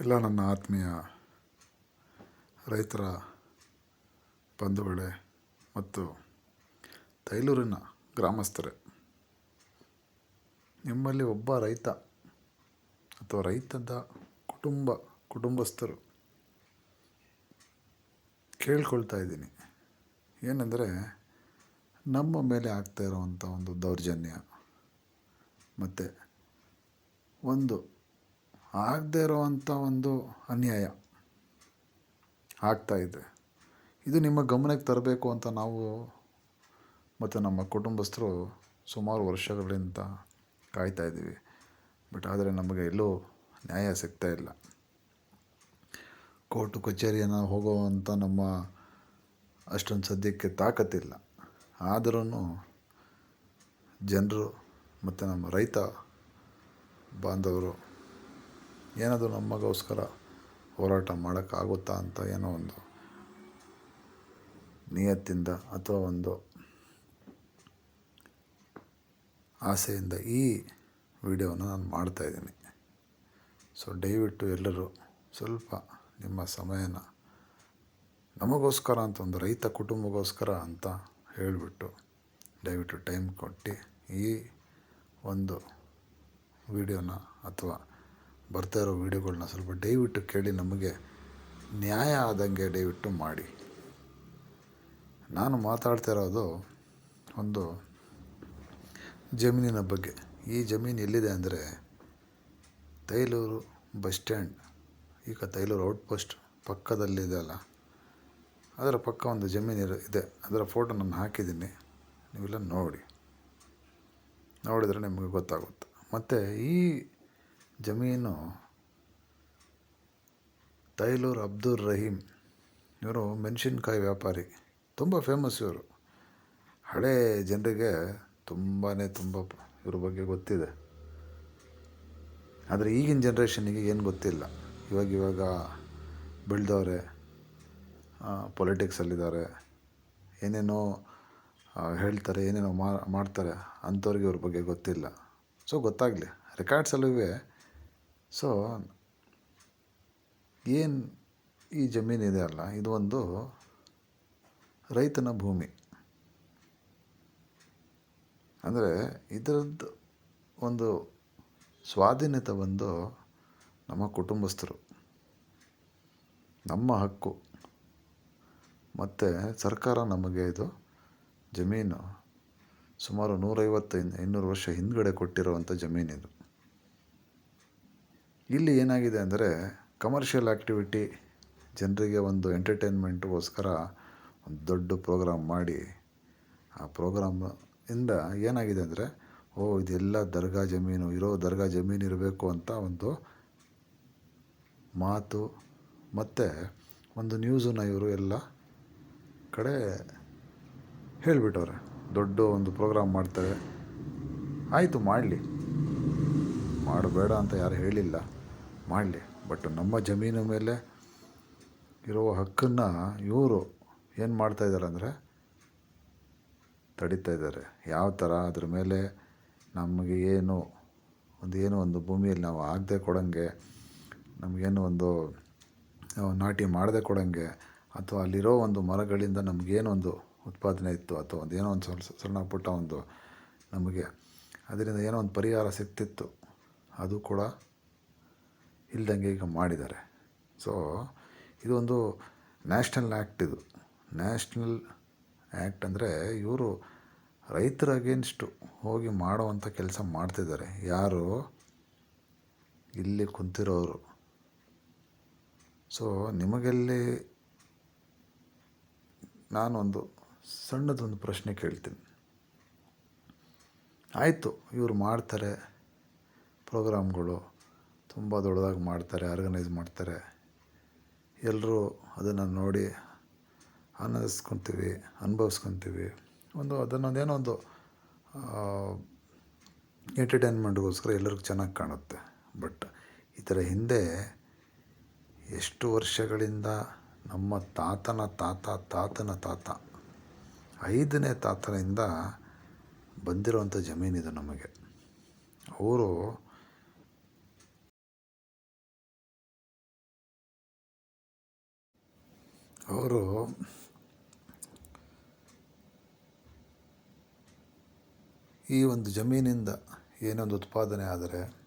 ಎಲ್ಲ ನನ್ನ ಆತ್ಮೀಯ ರೈತರ ಬಂಧುಗಳೇ ಮತ್ತು ತೈಲೂರಿನ ಗ್ರಾಮಸ್ಥರೇ, ನಿಮ್ಮಲ್ಲಿ ಒಬ್ಬ ರೈತ ಅಥವಾ ರೈತದ ಕುಟುಂಬ ಕುಟುಂಬಸ್ಥರು ಕೇಳ್ಕೊಳ್ತಾ ಇದ್ದೀನಿ. ಏನೆಂದರೆ ನಮ್ಮ ಮೇಲೆ ಆಗ್ತಾ ಇರುವಂಥ ಒಂದು ದೌರ್ಜನ್ಯ ಮತ್ತು ಒಂದು ಆಗದೇ ಇರುವಂಥ ಒಂದು ಅನ್ಯಾಯ ಆಗ್ತಾ ಇದೆ. ಇದು ನಿಮ್ಮ ಗಮನಕ್ಕೆ ತರಬೇಕು ಅಂತ ನಾವು ಮತ್ತು ನಮ್ಮ ಕುಟುಂಬಸ್ಥರು ಸುಮಾರು ವರ್ಷಗಳಿಂದ ಕಾಯ್ತಾ ಇದ್ದೀವಿ. ಬಟ್ ಆದರೆ ನಮಗೆ ಎಲ್ಲೂ ನ್ಯಾಯ ಸಿಗ್ತಾ ಇಲ್ಲ. ಕೋರ್ಟು ಕಚೇರಿಯನ್ನು ಹೋಗುವಂಥ ನಮ್ಮ ಅಷ್ಟೊಂದು ಸದ್ಯಕ್ಕೆ ತಾಕತ್ತಿಲ್ಲ. ಆದರೂ ಜನರು ಮತ್ತು ನಮ್ಮ ರೈತ ಬಾಂಧವರು ಏನಾದರೂ ನಮಗೋಸ್ಕರ ಹೋರಾಟ ಮಾಡೋಕ್ಕಾಗುತ್ತಾ ಅಂತ ಏನೋ ಒಂದು ನಿಯತ್ತಿಂದ ಅಥವಾ ಒಂದು ಆಸೆಯಿಂದ ಈ ವಿಡಿಯೋನ ನಾನು ಮಾಡ್ತಾಯಿದ್ದೀನಿ ಸೊ ದಯವಿಟ್ಟು ಎಲ್ಲರೂ ಸ್ವಲ್ಪ ನಿಮ್ಮ ಸಮಯನ ನಮಗೋಸ್ಕರ ಅಂತ ಒಂದು ರೈತ ಕುಟುಂಬಗೋಸ್ಕರ ಅಂತ ಹೇಳಿಬಿಟ್ಟು ದಯವಿಟ್ಟು ಟೈಮ್ ಕೊಟ್ಟು ಈ ಒಂದು ವಿಡಿಯೋನ ಅಥವಾ ಬರ್ತಾ ಇರೋ ವೀಡಿಯೋಗಳನ್ನ ಸ್ವಲ್ಪ ದಯವಿಟ್ಟು ಕೇಳಿ ನಮಗೆ ನ್ಯಾಯ ಆದಂಗೆ ದಯವಿಟ್ಟು ಮಾಡಿ. ನಾನು ಮಾತಾಡ್ತಾ ಇರೋದು ಒಂದು ಜಮೀನಿನ ಬಗ್ಗೆ. ಈ ಜಮೀನು ಎಲ್ಲಿದೆ ಅಂದರೆ ತೈಲೂರು ಬಸ್ ಸ್ಟ್ಯಾಂಡ್. ಈಗ ತೈಲೂರು ಔಟ್ಪೋಸ್ಟ್ ಪಕ್ಕದಲ್ಲಿದೆ ಅಲ್ಲ. ಅದರ ಪಕ್ಕ ಒಂದು ಜಮೀನು ಇದೆ. ಅದರ ಫೋಟೋ ನಾನು ಹಾಕಿದ್ದೀನಿ. ನೀವೆಲ್ಲ ನೋಡಿ. ನೋಡಿದರೆ ನಿಮಗೆ ಗೊತ್ತಾಗುತ್ತೆ. ಮತ್ತು ಈ ಜಮೀನು ತೈಲೂರ್ ಅಬ್ದುಲ್ ರಹೀಮ್. ಇವರು ಮೆಣಸಿನ್ಕಾಯಿ ವ್ಯಾಪಾರಿ. ತುಂಬ ಫೇಮಸ್ ಇವರು. ಹಳೇ ಜನರಿಗೆ ತುಂಬಾ ತುಂಬ ಇವ್ರ ಬಗ್ಗೆ ಗೊತ್ತಿದೆ. ಆದರೆ ಈಗಿನ ಜನ್ರೇಷನಿಗೆ ಏನು ಗೊತ್ತಿಲ್ಲ. ಇವಾಗ ಇವಾಗ ಬೆಳೆದವ್ರೆ ಪೊಲಿಟಿಕ್ಸಲ್ಲಿದ್ದಾರೆ ಏನೇನೋ ಹೇಳ್ತಾರೆ, ಏನೇನೋ ಮಾಡ್ತಾರೆ, ಅಂಥವ್ರಿಗೆ ಇವ್ರ ಬಗ್ಗೆ ಗೊತ್ತಿಲ್ಲ. ಸೊ ಗೊತ್ತಾಗಲಿ. ರೆಕಾರ್ಡ್ಸಲ್ಲೂ ಸೊ ಏನು ಈ ಜಮೀನಿದೆ ಅಲ್ಲ, ಇದು ಒಂದು ರೈತನ ಭೂಮಿ. ಅಂದರೆ ಇದರದ್ದು ಒಂದು ಸ್ವಾಧೀನತೆ ಬಂದು ನಮ್ಮ ಕುಟುಂಬಸ್ಥರು, ನಮ್ಮ ಹಕ್ಕು, ಮತ್ತು ಸರ್ಕಾರ ನಮಗೆ ಇದು ಜಮೀನು ಸುಮಾರು ನೂರೈವತ್ತು ಇನ್ನೂರು ವರ್ಷ ಹಿಂದ್ಗಡೆ ಕೊಟ್ಟಿರುವಂಥ ಜಮೀನಿದು. ಇಲ್ಲಿ ಏನಾಗಿದೆ ಅಂದರೆ ಕಮರ್ಷಿಯಲ್ ಆ್ಯಕ್ಟಿವಿಟಿ ಜನರಿಗೆ ಒಂದು ಎಂಟರ್ಟೈನ್ಮೆಂಟ್ಗೋಸ್ಕರ ಒಂದು ದೊಡ್ಡ ಪ್ರೋಗ್ರಾಮ್ ಮಾಡಿ, ಆ ಪ್ರೋಗ್ರಾಮ್ ಇಂದ ಏನಾಗಿದೆ ಅಂದರೆ, ಓ, ಇದೆಲ್ಲ ದರ್ಗಾ ಜಮೀನು, ಇರೋ ದರ್ಗಾ ಜಮೀನು ಇರಬೇಕು ಅಂತ ಒಂದು ಮಾತು, ಮತ್ತು ಒಂದು ನ್ಯೂಸನ್ನ ಇವರು ಎಲ್ಲ ಕಡೆ ಹೇಳಿಬಿಟ್ಟವ್ರೆ. ದೊಡ್ಡ ಒಂದು ಪ್ರೋಗ್ರಾಮ್ ಮಾಡ್ತಾರೆ. ಆಯಿತು, ಮಾಡಲಿ. ಮಾಡಬೇಡ ಅಂತ ಯಾರು ಹೇಳಿಲ್ಲ. ಮಾಡಲಿ. ಬಟ್ ನಮ್ಮ ಜಮೀನು ಮೇಲೆ ಇರುವ ಹಕ್ಕನ್ನು ಇವರು ಏನು ಮಾಡ್ತಾಯಿದ್ದಾರೆ ಅಂದರೆ ತಡಿತಾ ಇದ್ದಾರೆ. ಯಾವ ಥರ ಅದ್ರ ಮೇಲೆ ನಮಗೆ ಏನು ಒಂದು ಏನೋ ಒಂದು ಭೂಮಿಯಲ್ಲಿ ನಾವು ಆಗದೆ ಕೊಡೋಂಗೆ ನಮಗೇನು ಒಂದು ನಾಟಿ ಮಾಡದೆ ಕೊಡೋಂಗೆ, ಅಥವಾ ಅಲ್ಲಿರೋ ಒಂದು ಮರಗಳಿಂದ ನಮಗೇನೊಂದು ಉತ್ಪಾದನೆ ಇತ್ತು, ಅಥವಾ ಒಂದು ಏನೋ ಒಂದು ಸಣ್ಣ ಪುಟ್ಟ ಒಂದು ನಮಗೆ, ಅದರಿಂದ ಏನೋ ಒಂದು ಪರಿಹಾರ ಸಿಗ್ತಿತ್ತು. ಅದು ಕೂಡ ಇಲ್ದಂಗೆ ಈಗ ಮಾಡಿದ್ದಾರೆ. ಸೊ ಇದೊಂದು ನ್ಯಾಷನಲ್ ಆ್ಯಕ್ಟ್ ಇದು. ನ್ಯಾಷನಲ್ ಆ್ಯಕ್ಟ್ ಅಂದರೆ ಇವರು ರೈತರ ಅಗೇನ್ಸ್ಟು ಹೋಗಿ ಮಾಡುವಂಥ ಕೆಲಸ ಮಾಡ್ತಿದ್ದಾರೆ. ಯಾರು? ಇಲ್ಲಿ ಕುಂತಿರೋರು. ಸೊ ನಿಮಗೆಲ್ಲಿ ನಾನೊಂದು ಸಣ್ಣದೊಂದು ಪ್ರಶ್ನೆ ಕೇಳ್ತೀನಿ. ಆಯಿತು, ಇವರು ಮಾಡ್ತಾರೆ. ಪ್ರೋಗ್ರಾಮ್ಗಳು ತುಂಬ ದೊಡ್ಡದಾಗಿ ಮಾಡ್ತಾರೆ, ಆರ್ಗನೈಸ್ ಮಾಡ್ತಾರೆ. ಎಲ್ಲರೂ ಅದನ್ನು ನೋಡಿ ಆನಂದಿಸ್ಕೊತೀವಿ, ಅನುಭವಿಸ್ಕೊತೀವಿ. ಒಂದು ಅದನ್ನೊಂದೇನೋ ಒಂದು ಎಂಟರ್ಟೈನ್ಮೆಂಟ್ಗೋಸ್ಕರ ಎಲ್ಲರಿಗೂ ಚೆನ್ನಾಗಿ ಕಾಣುತ್ತೆ. ಬಟ್ ಇದರ ಹಿಂದೆ ಎಷ್ಟು ವರ್ಷಗಳಿಂದ ನಮ್ಮ ತಾತನ ತಾತ ತಾತನ ತಾತ, ಐದನೇ ತಾತನಿಂದ ಬಂದಿರುವಂಥ ಜಮೀನಿದು ನಮಗೆ. ಅವರು ಅವರು ಈ ಒಂದು ಜಮೀನಿಂದ ಏನೊಂದು ಉತ್ಪಾದನೆ ಆದರೆ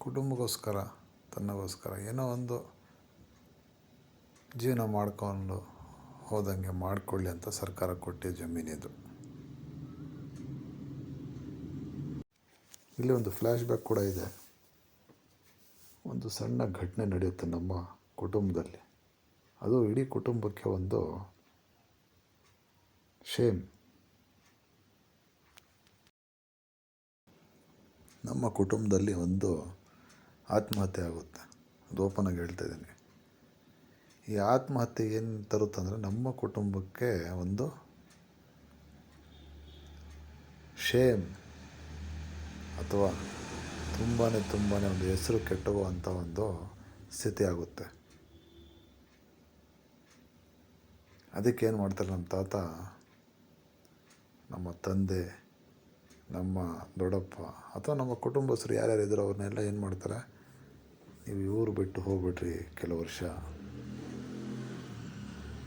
ಕುಟುಂಬಕ್ಕೋಸ್ಕರ ತನ್ನಗೋಸ್ಕರ ಏನೋ ಒಂದು ಜೀವನ ಮಾಡ್ಕೊಂಡು ಹೋದಂಗೆ ಮಾಡಿಕೊಳ್ಳಿ ಅಂತ ಸರ್ಕಾರ ಕೊಟ್ಟಿದ್ದ ಜಮೀನಿದು ಇಲ್ಲಿ ಒಂದು ಫ್ಲ್ಯಾಶ್ ಬ್ಯಾಕ್ ಕೂಡ ಇದೆ. ಒಂದು ಸಣ್ಣ ಘಟನೆ ನಡೆಯುತ್ತೆ ನಮ್ಮ ಕುಟುಂಬದಲ್ಲಿ. ಅದು ಇಡೀ ಕುಟುಂಬಕ್ಕೆ ಒಂದು ಶೇಮ್ ನಮ್ಮ ಕುಟುಂಬದಲ್ಲಿ ಒಂದು ಆತ್ಮಹತ್ಯೆ ಆಗುತ್ತೆ. ಅದು ಓಪನಾಗಿ ಹೇಳ್ತಾ ಇದ್ದೀನಿ. ಈ ಆತ್ಮಹತ್ಯೆ ಏನು ತರುತ್ತಂದರೆ ನಮ್ಮ ಕುಟುಂಬಕ್ಕೆ ಒಂದು ಶೇಮ್ ಅಥವಾ ತುಂಬಾ ತುಂಬಾ ಒಂದು ಹೆಸರು ಕೆಟ್ಟುವಂಥ ಒಂದು ಸ್ಥಿತಿ ಆಗುತ್ತೆ. ಅದಕ್ಕೆ ಏನು ಮಾಡ್ತಾರೆ ನಮ್ಮ ತಾತ? ನಮ್ಮ ತಂದೆ, ನಮ್ಮ ದೊಡ್ಡಪ್ಪ ಅಥವಾ ನಮ್ಮ ಕುಟುಂಬಸ್ಥರು ಯಾರ್ಯಾರು ಇದ್ದರು ಅವ್ರನ್ನೆಲ್ಲ ಏನು ಮಾಡ್ತಾರೆ? ನೀವು ಊರು ಬಿಟ್ಟು ಹೋಗ್ಬಿಟ್ರಿ ಕೆಲವು ವರ್ಷ.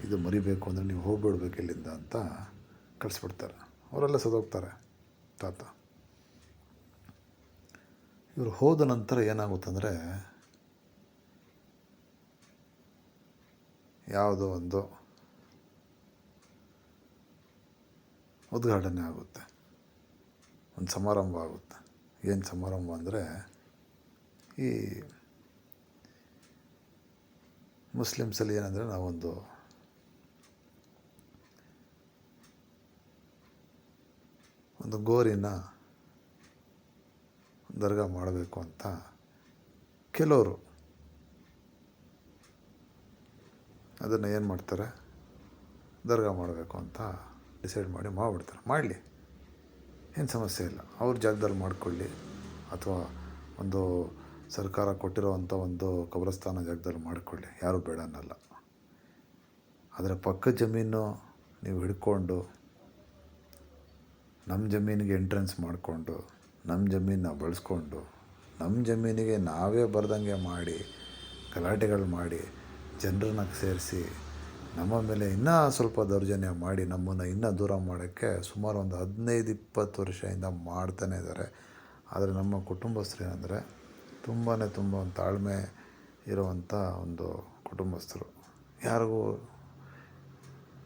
ಇದು ಮರಿಬೇಕು ಅಂದರೆ ನೀವು ಹೋಗ್ಬಿಡ್ಬೇಕು ಇಲ್ಲಿಂದ ಅಂತ ಕಳಿಸ್ಬಿಡ್ತಾರೆ. ಅವರೆಲ್ಲ ಸದೋಗ್ತಾರೆ, ತಾತ. ಇವರು ಹೋದ ನಂತರ ಏನಾಗುತ್ತಂದರೆ ಯಾವುದೋ ಒಂದು ಉದ್ಘಾಟನೆ ಆಗುತ್ತೆ. ಒಂದು ಸಮಾರಂಭ ಆಗುತ್ತೆ. ಏನು ಸಮಾರಂಭ ಅಂದರೆ ಈ ಮುಸ್ಲಿಮ್ಸಲ್ಲಿ ಏನಂದರೆ ನಾವೊಂದು ಒಂದು ಗೋರಿನ ದರ್ಗಾ ಮಾಡಬೇಕು ಅಂತ ಕೆಲವರು ಅದನ್ನು ಏನು ಮಾಡ್ತಾರೆ? ದರ್ಗಾ ಮಾಡಬೇಕು ಅಂತ ಡಿಸೈಡ್ ಮಾಡಿ ಮಾಡಿಬಿಡ್ತಾರೆ. ಮಾಡಲಿ. ಏನು ಸಮಸ್ಯೆ ಇಲ್ಲ. ಅವ್ರ ಜಾಗದಲ್ಲಿ ಮಾಡಿಕೊಳ್ಳಿ. ಅಥವಾ ಒಂದು ಸರ್ಕಾರ ಕೊಟ್ಟಿರೋವಂಥ ಒಂದು ಕಬ್ರಸ್ತಾನ ಜಾಗದಲ್ಲಿ ಮಾಡಿಕೊಳ್ಳಿ. ಯಾರೂ ಬೇಡ ಅನ್ನಲ್ಲ. ಆದರೆ ಪಕ್ಕದ ಜಮೀನು ನೀವು ಹಿಡ್ಕೊಂಡು ನಮ್ಮ ಜಮೀನಿಗೆ ಎಂಟ್ರೆನ್ಸ್ ಮಾಡಿಕೊಂಡು ನಮ್ಮ ಜಮೀನನ್ನ ಬಳಸ್ಕೊಂಡು ನಮ್ಮ ಜಮೀನಿಗೆ ನಾವೇ ಬರ್ದಂಗೆ ಮಾಡಿ, ಗಲಾಟೆಗಳು ಮಾಡಿ, ಜನರನ್ನ ಸೇರಿಸಿ ನಮ್ಮ ಮೇಲೆ ಇನ್ನೂ ಸ್ವಲ್ಪ ದೌರ್ಜನ್ಯ ಮಾಡಿ ನಮ್ಮನ್ನು ಇನ್ನೂ ದೂರ ಮಾಡೋಕ್ಕೆ ಸುಮಾರು ಒಂದು ಹದಿನೈದು, ಇಪ್ಪತ್ತು ವರ್ಷದಿಂದ ಮಾಡ್ತಾನೆ ಇದ್ದಾರೆ. ಆದರೆ ನಮ್ಮ ಕುಟುಂಬಸ್ಥರು ಏನಂದರೆ ತುಂಬಾ ತುಂಬ ಒಂದು ತಾಳ್ಮೆ ಇರುವಂಥ ಒಂದು ಕುಟುಂಬಸ್ಥರು. ಯಾರಿಗೂ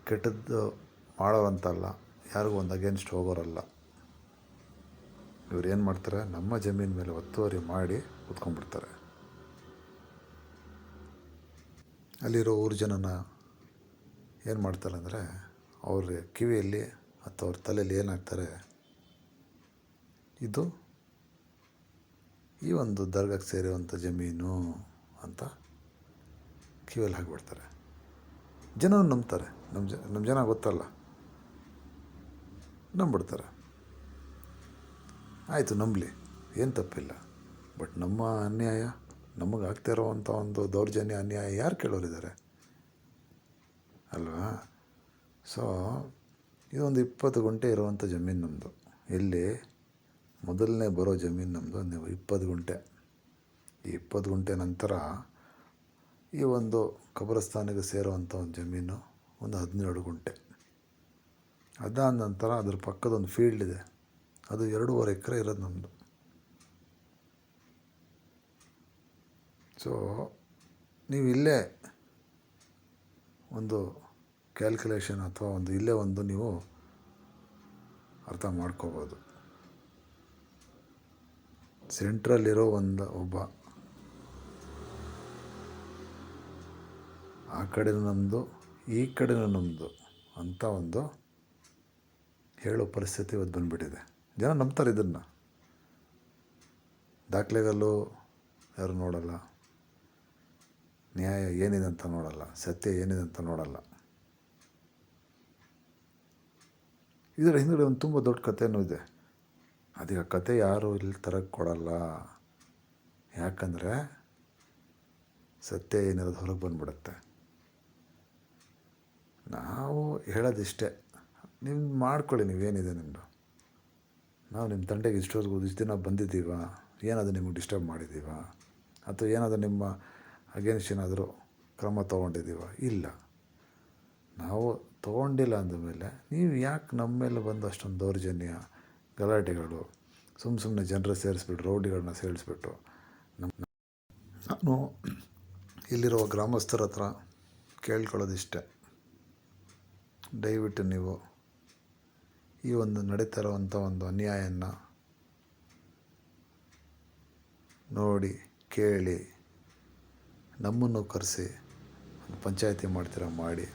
ಕೆಟ್ಟದ್ದು ಮಾಡೋರಂತಲ್ಲ, ಯಾರಿಗೂ ಒಂದು ಅಗೇನ್ಸ್ಟ್ ಹೋಗೋರಲ್ಲ. ಇವ್ರು ಏನು ಮಾಡ್ತಾರೆ, ನಮ್ಮ ಜಮೀನು ಮೇಲೆ ಒತ್ತುವರಿ ಮಾಡಿ ಕೂತ್ಕೊಂಡ್ಬಿಡ್ತಾರೆ. ಅಲ್ಲಿರೋ ಊರು ಜನನ ಏನು ಮಾಡ್ತಾರೆ ಅಂದರೆ ಅವ್ರ ಕಿವಿಯಲ್ಲಿ ಅಥವಾ ಅವ್ರ ತಲೆಯಲ್ಲಿ ಏನಾಗ್ತಾರೆ? ಇದು ಈ ಒಂದು ದರ್ಗಾಕ್ಕೆ ಸೇರಿರುವಂಥ ಜಮೀನು ಅಂತ ಕಿವಿಯಲ್ಲಿ ಹಾಕಿಬಿಡ್ತಾರೆ. ಜನರು ನಂಬ್ತಾರೆ. ನಮ್ಮ ಜ ನಮ್ಮ ಜನ ಗೊತ್ತಲ್ಲ. ನಂಬಿಡ್ತಾರೆ. ಆಯಿತು, ನಂಬಲಿ. ಏನು ತಪ್ಪಿಲ್ಲ. ಬಟ್ ನಮ್ಮ ಅನ್ಯಾಯ ನಮಗೆ ಆಗ್ತಾ ಇರೋವಂಥ ಒಂದು ದೌರ್ಜನ್ಯ ಅನ್ಯಾಯ ಯಾರು ಕೇಳೋರಿದ್ದಾರೆ? ಅಲ್ವಾ? ಸೊ ಇದೊಂದು ಇಪ್ಪತ್ತು ಗುಂಟೆ ಇರುವಂಥ ಜಮೀನು ನಮ್ಮದು ಇಲ್ಲಿ ಮೊದಲನೇ ಬರೋ ಜಮೀನು ನಮ್ಮದು ನೀವು ಇಪ್ಪತ್ತು ಗುಂಟೆ. ಈ ಇಪ್ಪತ್ತು ಗುಂಟೆ ನಂತರ ಈ ಒಂದು ಕಬ್ರಸ್ತಾನಿಗೆ ಸೇರುವಂಥ ಒಂದು ಜಮೀನು ಒಂದು ಹದಿನೇಳು ಗುಂಟೆ. ಅದಾದ ನಂತರ ಅದ್ರ ಪಕ್ಕದ ಒಂದು ಫೀಲ್ಡ್ ಇದೆ. ಅದು ಎರಡೂವರೆ ಎಕರೆ ಇರೋದು ನಮ್ಮದು ಸೊ ನೀವು ಇಲ್ಲೇ ಒಂದು ಕ್ಯಾಲ್ಕುಲೇಷನ್ ಅಥವಾ ಒಂದು ಇಲ್ಲೇ ಒಂದು ನೀವು ಅರ್ಥ ಮಾಡ್ಕೋಬೋದು. ಸೆಂಟ್ರಲ್ಲಿರೋ ಒಂದು ಒಬ್ಬ. ಆ ಕಡೆ ನಮ್ಮದು ಈ ಕಡೆ ನಮ್ಮದು ಅಂತ ಒಂದು ಹೇಳೋ ಪರಿಸ್ಥಿತಿ ಇವತ್ತು ಬಂದುಬಿಟ್ಟಿದೆ. ಜನ ನಂಬ್ತಾರೆ ಇದನ್ನು. ದಾಖಲೆಗಲ್ಲೂ ಯಾರು ನೋಡಲ್ಲ. ನ್ಯಾಯ ಏನಿದೆ ಅಂತ ನೋಡಲ್ಲ, ಸತ್ಯ ಏನಿದೆ ಅಂತ ನೋಡಲ್ಲ. ಇದರ ಹಿಂದುಗಡೆ ಒಂದು ತುಂಬ ದೊಡ್ಡ ಕಥೆನೂ ಇದೆ. ಅದೀಗ ಕತೆ ಯಾರು ಇಲ್ಲಿ ತರಕ್ಕೆ ಕೊಡಲ್ಲ. ಯಾಕಂದರೆ ಸತ್ಯ ಏನಿರೋದು ಹೊರಗೆ ಬಂದ್ಬಿಡುತ್ತೆ. ನಾವು ಹೇಳೋದಿಷ್ಟೇ. ನಿಮ್ಮ ಮಾಡ್ಕೊಳ್ಳಿ, ನೀವೇನಿದೆ ನಿಮ್ಮದು ನಾವು ನಿಮ್ಮ ತಂಡೆಗೆ ಇಷ್ಟೊತ್ತಿಗೆ ಇಷ್ಟು ದಿನ ಬಂದಿದ್ದೀವ? ಏನಾದರೂ ನಿಮಗೆ ಡಿಸ್ಟರ್ಬ್ ಮಾಡಿದ್ದೀವ? ಅಥವಾ ಏನಾದರೂ ನಿಮ್ಮ ಅಗೇನ್ಸ್ಟ್ ಏನಾದರೂ ಕ್ರಮ ತೊಗೊಂಡಿದ್ದೀವ? ಇಲ್ಲ. ನಾವು ತೊಗೊಂಡಿಲ್ಲ ಅಂದಮೇಲೆ ನೀವು ಯಾಕೆ ನಮ್ಮ ಮೇಲೆ ಬಂದು ಅಷ್ಟೊಂದು ದೌರ್ಜನ್ಯ, ಗಲಾಟೆಗಳು ಸುಮ್ಮ ಸುಮ್ಮನೆ ಜನರ ಸೇರಿಸ್ಬಿಟ್ಟು, ರೌಡಿಗಳನ್ನ ಸೇರಿಸ್ಬಿಟ್ಟು ನಮ್ಮ ನಾನು ಇಲ್ಲಿರುವ ಗ್ರಾಮಸ್ಥರ ಹತ್ರ ಕೇಳ್ಕೊಳ್ಳೋದಿಷ್ಟೆ. ದಯವಿಟ್ಟು ನೀವು ಈ ಒಂದು ನಡೀತಾ ಒಂದು ಅನ್ಯಾಯನ ನೋಡಿ, ಕೇಳಿ. ನಮ್ಮನ್ನು ಕರೆಸಿ ಒಂದು ಪಂಚಾಯಿತಿ ಮಾಡ್ತೀರ ಮಾಡಿ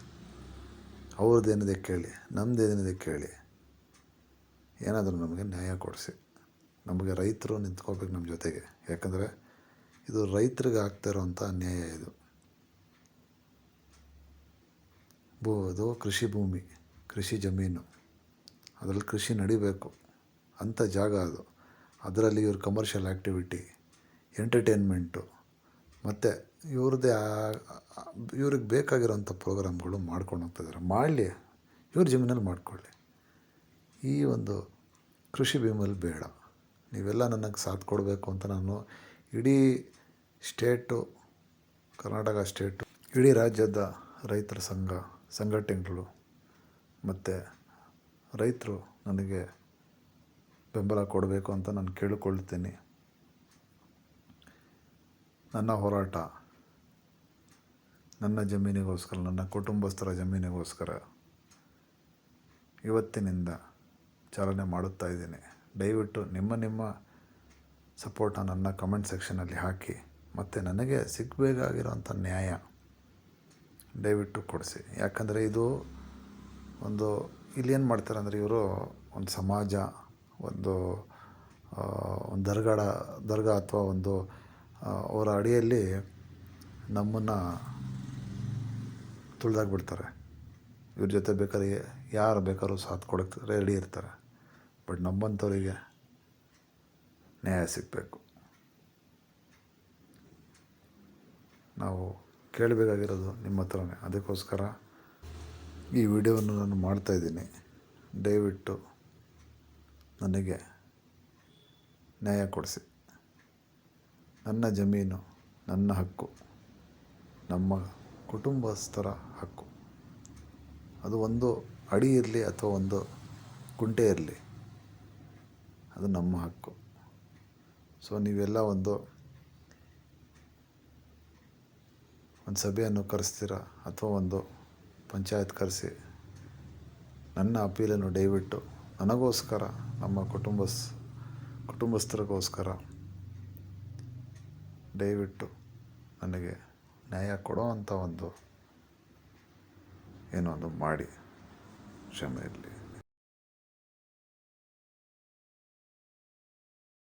ಅವ್ರದ್ದೇನಿದೆ ಕೇಳಿ ನಮ್ಮದೇನಿದೆ ಕೇಳಿ, ಏನಾದರೂ ನಮಗೆ ನ್ಯಾಯ ಕೊಡಿಸಿ. ನಮಗೆ ರೈತರು ನಿಂತ್ಕೋಬೇಕು ನಮ್ಮ ಜೊತೆಗೆ. ಯಾಕಂದರೆ ಇದು ರೈತರಿಗೆ ಆಗ್ತಾ ಇರೋವಂಥ ಅನ್ಯಾಯ ಇದು. ಭೂ, ಅದು ಕೃಷಿ ಭೂಮಿ, ಕೃಷಿ ಜಮೀನು. ಅದರಲ್ಲಿ ಕೃಷಿ ನಡಿಬೇಕು. ಅಂಥ ಜಾಗ ಅದು. ಅದರಲ್ಲಿ ಇವ್ರ ಕಮರ್ಷಿಯಲ್ ಆ್ಯಕ್ಟಿವಿಟಿ ಎಂಟರ್ಟೈನ್ಮೆಂಟು ಮತ್ತು ಇವ್ರದ್ದೇ ಇವ್ರಿಗೆ ಬೇಕಾಗಿರೋಂಥ ಪ್ರೋಗ್ರಾಮ್ಗಳು ಮಾಡ್ಕೊಂಡು ಹೋಗ್ತಿದ್ದಾರೆ ಮಾಡಲಿ, ಇವ್ರ ಜಮೀನಲ್ಲಿ ಮಾಡಿಕೊಳ್ಳಿ. ಈ ಒಂದು ಕೃಷಿ ಭೀಮಲ್ಲಿ ಬೇಡ. ನೀವೆಲ್ಲ ನನಗೆ ಸಾಥ್ ಕೊಡಬೇಕು ಅಂತ ನಾನು ಇಡೀ ಸ್ಟೇಟು, ಕರ್ನಾಟಕ ಸ್ಟೇಟು, ಇಡೀ ರಾಜ್ಯದ ರೈತರ ಸಂಘ, ಸಂಘಟನೆಗಳು ಮತ್ತು ರೈತರು ನನಗೆ ಬೆಂಬಲ ಕೊಡಬೇಕು ಅಂತ ನಾನು ಕೇಳಿಕೊಳ್ತೀನಿ ನನ್ನ ಹೋರಾಟ, ನನ್ನ ಜಮೀನಿಗೋಸ್ಕರ, ನನ್ನ ಕುಟುಂಬಸ್ಥರ ಜಮೀನಿಗೋಸ್ಕರ ಇವತ್ತಿನಿಂದ ಚಾಲನೆ ಮಾಡುತ್ತಾ ಇದ್ದೀನಿ. ದಯವಿಟ್ಟು ನಿಮ್ಮ ನಿಮ್ಮ ಸಪೋರ್ಟ ನನ್ನ ಕಮೆಂಟ್ ಸೆಕ್ಷನಲ್ಲಿ ಹಾಕಿ, ಮತ್ತು ನನಗೆ ಸಿಗಬೇಕಾಗಿರೋಂಥ ನ್ಯಾಯ ದಯವಿಟ್ಟು ಕೊಡಿಸಿ. ಯಾಕಂದರೆ ಇದು ಒಂದು, ಇಲ್ಲಿ ಏನು ಮಾಡ್ತಾರೆ ಅಂದರೆ ಇವರು ಒಂದು ಸಮಾಜ, ಒಂದು ಒಂದು ದರ್ಗಾಡ, ದರ್ಗಾ ಅಥವಾ ಒಂದು ಅವರ ಅಡಿಯಲ್ಲಿ ನಮ್ಮನ್ನು ತುಳಿದಾಕ್ಬಿಡ್ತಾರೆ ಇವ್ರ ಜೊತೆ ಬೇಕಾದ್ರೆ ಯಾರು ಬೇಕಾದ್ರೂ ಸಾಥ್ ಕೊಡಕ್ಕೆ ರೆಡಿ ಇರ್ತಾರೆ. ಬಟ್ ನಮ್ಮಂಥವರಿಗೆ ನ್ಯಾಯ ಸಿಗಬೇಕು. ನಾವು ಕೇಳಬೇಕಾಗಿರೋದು ನಿಮ್ಮ ಹತ್ರನೇ. ಅದಕ್ಕೋಸ್ಕರ ಈ ವಿಡಿಯೋವನ್ನು ನಾನು ಮಾಡ್ತಾಯಿದ್ದೀನಿ ದಯವಿಟ್ಟು ನನಗೆ ನ್ಯಾಯ ಕೊಡಿಸಿ. ನನ್ನ ಜಮೀನು, ನನ್ನ ಹಕ್ಕು, ನಮ್ಮ ಕುಟುಂಬಸ್ಥರ ಹಕ್ಕು. ಅದು ಒಂದು ಅಡಿ ಇರಲಿ ಅಥವಾ ಒಂದು ಕುಂಟೆ ಇರಲಿ, ಅದು ನಮ್ಮ ಹಕ್ಕು. ಸೊ ನೀವೆಲ್ಲ ಒಂದು ಒಂದು ಸಭೆಯನ್ನು ಕರೆಸ್ತೀರ ಅಥವಾ ಒಂದು ಪಂಚಾಯತ್ ಕರೆಸಿ, ನನ್ನ ಅಪೀಲನ್ನು ದಯವಿಟ್ಟು ನನಗೋಸ್ಕರ, ನಮ್ಮ ಕುಟುಂಬಸ್, ಕುಟುಂಬಸ್ಥರಿಗೋಸ್ಕರ ದಯವಿಟ್ಟು ನನಗೆ ನ್ಯಾಯ ಕೊಡೋ ಅಂಥ ಒಂದು ಏನೋ ಒಂದು ಮಾಡಿ ಕ್ಷಮೆ